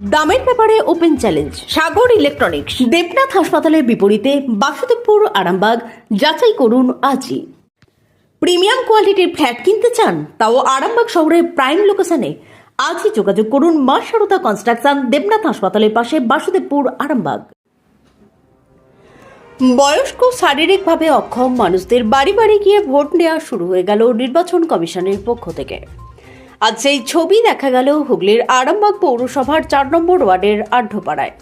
দামের ব্যাপারে open challenge Sagar electronics Debnath হাসপাতালের বিপরীতে বাসুদেবপুর, আরামবাগ, যাচাই করুন আজই। প্রিমিয়াম কোয়ালিটির ফ্ল্যাট কিনতে চান, তাও আরামবাগ শহরের প্রাইম লোকেশনে আজই যোগাযোগ করুন মা সারদা কনস্ট্রাকশন দেবনাথ হাসপাতালের পাশে বাসুদেবপুর, আরামবাগ। বয়স্ক, শারীরিকভাবে অক্ষম মানুষদের বাড়ি বাড়ি গিয়ে ভোট নেওয়া শুরু হয়ে গেল নির্বাচন কমিশনের পক্ষ থেকে। আজ সেই ছবি দেখা গেল হুগলির আরামবাগ পৌরসভার চার নম্বর ওয়ার্ডের আঢ্যপাড়ায়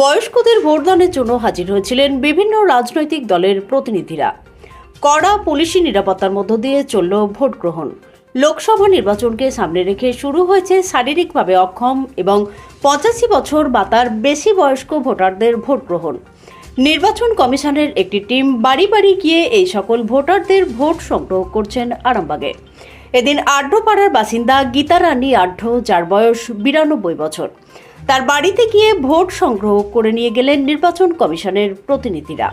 বয়স্কদের ভোটদানের জন্য হাজির হয়েছিলেন বিভিন্ন রাজনৈতিক দলের প্রতিনিধিরা। কড়া পুলিশি নিরাপত্তার মধ্য দিয়ে চলল ভোট গ্রহণ। লোকসভা নির্বাচনকে সামনে রেখে শুরু হয়েছে শারীরিকভাবে অক্ষম এবং পঁচাশি বছর বা তার বেশি বয়স্ক ভোটারদের ভোট গ্রহণ। নির্বাচন কমিশনের একটি টিম বাড়ি বাড়ি গিয়ে এই সকল ভোটারদের ভোট সংগ্রহ করছেন আরামবাগে। এদিন আড্ডপাড়ার বাসিন্দা গীতা রানী আঢ্য যার বয়স বিরানব্বই বছর। তার বাড়িতে গিয়ে ভোট সংগ্রহ করে নিয়ে গেলেন নির্বাচন কমিশনের প্রতিনিধিরা।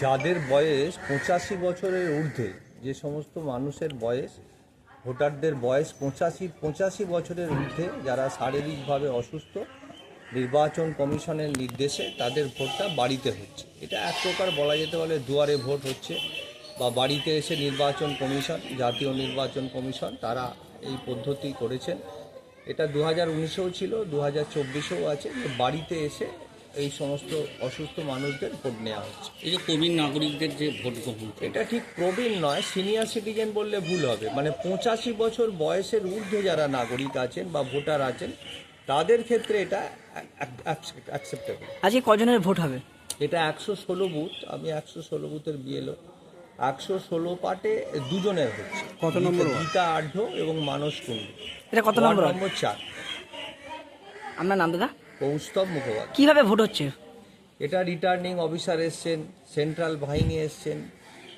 যাদের বয়স পঁচাশি বছরের ঊর্ধ্বে, যে সমস্ত মানুষের বয়স, ভোটারদের বয়স পঁচাশি পঁচাশি বছরের ঊর্ধ্বে যারা শারীরিকভাবে অসুস্থ, নির্বাচন কমিশনের নির্দেশে তাদের ভোটটা বাড়িতে হচ্ছে। এটা এক প্রকার বলা যেতে পারে দুয়ারে ভোট হচ্ছে। বা বাড়িতে এসে নির্বাচন কমিশন জাতীয় নির্বাচন কমিশন তারা এই পদ্ধতি করেছেন। এটা দু হাজার উনিশেও ছিল দু হাজার চব্বিশেও আছে যে বাড়িতে এসে এই সমস্ত অসুস্থ মানুষদের ভোট নেওয়া হচ্ছে। এই যে প্রবীণ নাগরিকদের যে ভোট গ্রহণ। এটা ঠিক প্রবীণ নয় সিনিয়র সিটিজেন বললে ভুল হবে। মানে পঁচাশি বছর বয়সের ঊর্ধ্বে যারা নাগরিক আছেন বা ভোটার আছেন তাদের ক্ষেত্রে এটা অ্যাকসেপ্টেবল। আজকে কজনের ভোট হবে? এটা একশো ষোলো বুথ আমি একশো ষোলো বুথের বিএলও। একশো ষোলো পার্টে দুজনের হচ্ছে। কত নম্বর? গীতা আঢ্য এবং মানস কুণ্ডু। এটা কত নম্বর? নম্বর চার। আপনার নাম দাদা? কৌস্তব মুখোপাধ্যায়। কীভাবে ভোট হচ্ছে? এটা রিটার্নিং অফিসার এসছেন সেন্ট্রাল বাহিনী এসছেন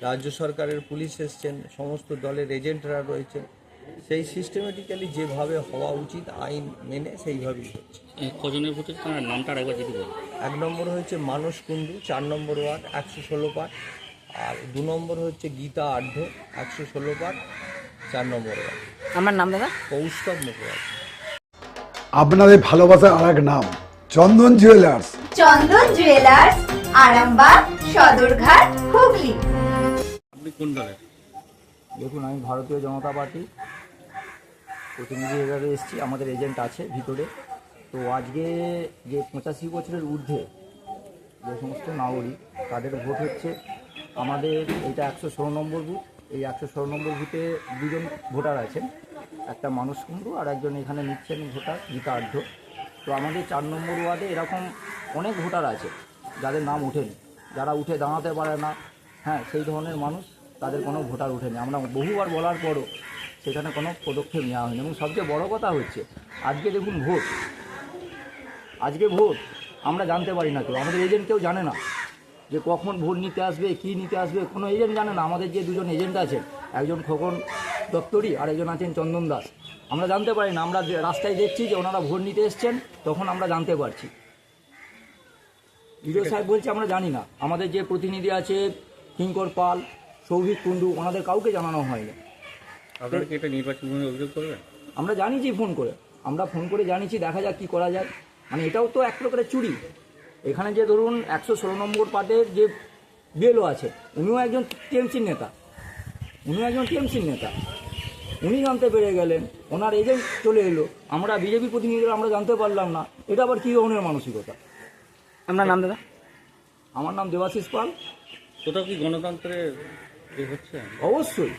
রাজ্য সরকারের পুলিশ এসছেন সমস্ত দলের এজেন্টরা রয়েছেন। সেই সিস্টেমেটিক্যালি যেভাবে হওয়া উচিত আইন মেনে সেইভাবেই হচ্ছে। এ, কজনের ভোট? নামটা আরেকবার যদি এক নম্বর হয়েছে মানস কুণ্ডু চার নম্বর ওয়ার্ড একশো ষোলো পাট আর দু নম্বর হচ্ছে গীতা আঢ্য একশো ষোলো পাট চার নম্বর আমার নাম দাদা। কৌস্তব মুখোপাধ্যায়। আপনাদের ভালোবাসার আর এক নাম চন্দন জুয়েলার্স চন্দন জুয়েলার্স আরামবাগ সদরঘাট হুগলি। আপনি কোন দলের? দেখুন আমি ভারতীয় জনতা পার্টি। প্রতিনিধি হিসাবে এসেছি আমাদের এজেন্ট আছে ভিতরে। তো আজকে যে পঁচাশি বছরের ঊর্ধ্বে যে সমস্ত নাগরিক তাদের ভোট হচ্ছে আমাদের এটা একশো ষোলো নম্বর বুথ, এই একশো ষোলো নম্বর বুথে দুজন ভোটার আছেন। একটা মানুষ কুণ্ডু আর একজন এখানে নিচ্ছেন ভোটার গীতা তো আমাদের চার নম্বর ওয়ার্ডে এরকম অনেক ভোটার আছে, যাদের নাম ওঠেনি। যারা উঠে দাঁড়াতে পারে না হ্যাঁ সেই ধরনের মানুষ তাদের কোনো ভোটার ওঠেনি। আমরা বহুবার বলার পরও সেখানে কোনো পদক্ষেপ নেওয়া হয়নি। এবং সবচেয়ে বড় কথা হচ্ছে, আজকে দেখুন ভোট। আজকে ভোট, আমরা জানতে পারি না কেউ। আমাদের এজেন্ট কেউ জানে না। যে কখন ভোট নিতে আসবে কি নিতে আসবে কোনো এজেন্ট জানে না। আমাদের যে দুজন এজেন্ট আছেন একজন খোকন দপ্তরি আর একজন আছেন চন্দন দাস। আমরা জানতে পারি না আমরা রাস্তায় দেখছি যে ওনারা ভোট নিতে এসছেন তখন আমরা জানতে পারছি। বিডিও সাহেব বলছে আমরা জানি না। আমাদের যে প্রতিনিধি আছে কিঙ্কর পাল সৌভিক কুণ্ডু ওনাদের কাউকে জানানো হয়নি। আপনারা কি এটা নির্বাচন অভিযোগ করবেন? আমরা জানিছি ফোন করে। আমরা ফোন করে জানিছি দেখা যাক কি করা যায়। মানে এটাও তো এক প্রকারের চুরি। এখানে যে ধরুন একশো ষোলো নম্বর পার্টের যে বিএলও আছে উনিও একজন টিএমসির নেতা। উনিও একজন টিএমসির নেতা। উনি জানতে পেরে গেলেন ওনার এজেন্ট চলে এলো। আমরা বিজেপি প্রতিনিধিরা আমরা জানতে পারলাম না। এটা আবার কী ধরনের মানসিকতা? আপনার নাম দাদা? আমার নাম দেবাশিস পাল। কোথাও কি গণতন্ত্রের এ হচ্ছে? অবশ্যই।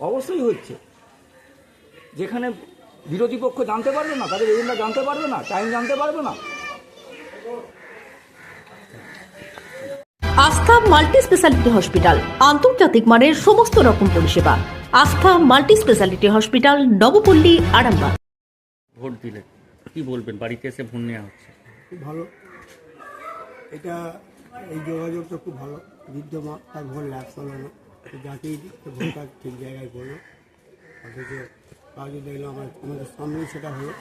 অবশ্যই হচ্ছে। যেখানে বিরোধী পক্ষ জানতে পারবে না তাদের এজেন্টরা জানতে পারবে না টাইম জানতে পারবে না। আস্থা মাল্টি স্পেশালিটি হসপিটাল আন্তর্জাতিক মানের সমস্ত রকম পরিষেবা। Astha multi speciality hospital Nabapalli Arambagh. Vote দিলে কি বলবেন? বাড়িতে এসে ভোট নেওয়া হচ্ছে। খুব ভালো। এটা এই যোগাযোগটা খুব ভালো। বৃদ্ধ মা তার ভোট ল্যাব চালানো তো যাকেই ভোটটা ঠিক জায়গায় পড়ল অথচ কাজে দেখলাম আমার আমাদের সামনেই সেটা হলো।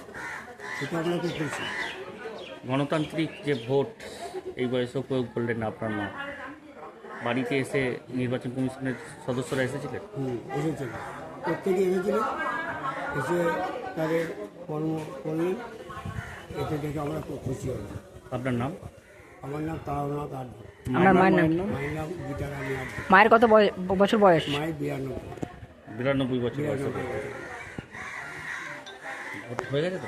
সেটা আমরা খুব খুশি। গণতান্ত্রিক যে ভোট এই বয়সেও প্রয়োগ করলেন আপনার মা বাড়িতে এসে নির্বাচন কমিশনের সদস্যরা এসেছিলেন? হুম এসেছিল প্রত্যেকে এসেছিল এসে তাদের কর্ম করলেন। এতে দেখে আমরা খুব খুশি হলাম। আপনার নাম? আমার নাম তারানাথ আড্ডা। আপনার মায়ের নাম মায়ের নাম গীতা রানী আড্ডা। মায়ের কত বছর বয়স? মায়ের বিরানব্বই। বিরানব্বই বছর বয়সে। হয়ে গেছে তো?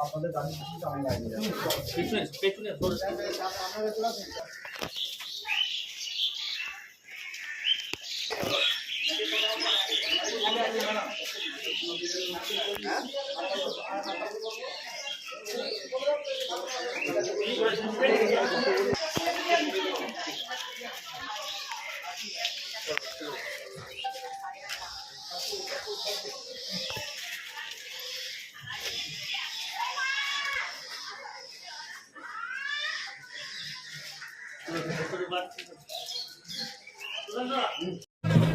আপনাদের দাবি কিছুটা আমরা পেছনে পেছনে Thank you.